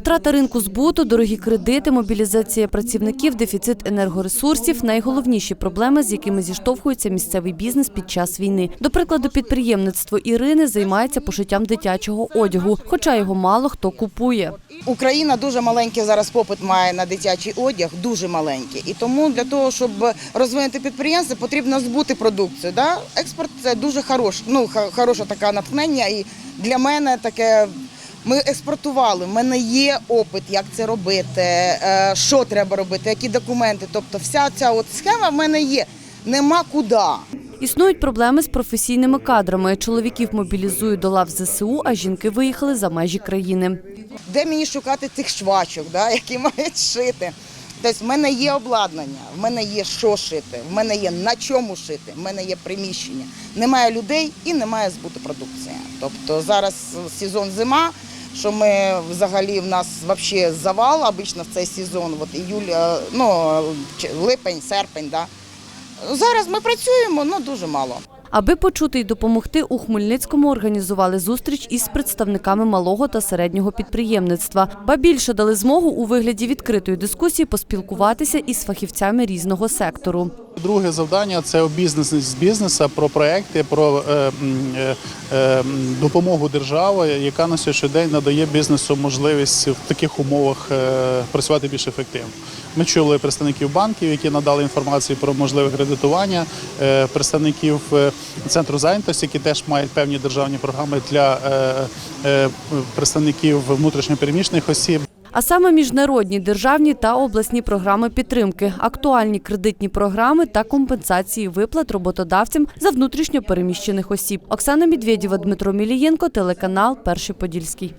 Втрата ринку збуту, дорогі кредити, мобілізація працівників, дефіцит енергоресурсів найголовніші проблеми, з якими зіштовхується місцевий бізнес під час війни. До прикладу, підприємництво Ірини займається пошиттям дитячого одягу, хоча його мало хто купує. Україна дуже маленький зараз попит має на дитячий одяг, дуже маленький. І тому для того, щоб розвинути підприємство, потрібно збути продукцію. Да? Експорт це дуже хорош, ну, хороше таке натхнення. І для мене таке. Ми експортували. в мене є опит, як це робити, е, що треба робити, які документи. Тобто, вся ця от схема в мене є. Нема куди. Існують проблеми з професійними кадрами. Чоловіків мобілізують до лав ЗСУ, а жінки виїхали за межі країни. де мені шукати цих швачок, да, які мають шити. Тобто в мене є обладнання, в мене є що шити, в мене є на чому шити, в мене є приміщення. Немає людей і немає збуту продукції. Тобто зараз сезон зима, що ми взагалі в нас взагалі завал обично в цей сезон, от іюль, е, ну, липень, серпень. Да. Зараз ми працюємо, ну дуже мало. Аби почути й допомогти, у Хмельницькому організували зустріч із представниками малого та середнього підприємництва. Ба більше дали змогу у вигляді відкритої дискусії поспілкуватися із фахівцями різного сектору. Друге завдання це бізнес з бізнеса, про проекти, про е, е, е, допомогу держави, яка на сьогоднішній день надає бізнесу можливість в таких умовах е, працювати більш ефективно. Ми чули представників банків, які надали інформацію про можливе кредитування, е, представників е, центру зайнятості, які теж мають певні державні програми для е, е, представників внутрішньопереміщених осіб. А саме міжнародні державні та обласні програми підтримки, актуальні кредитні програми та компенсації виплат роботодавцям за внутрішньо переміщених осіб. Оксана Медведєва, Дмитро Мілієнко, телеканал Перший Подільський.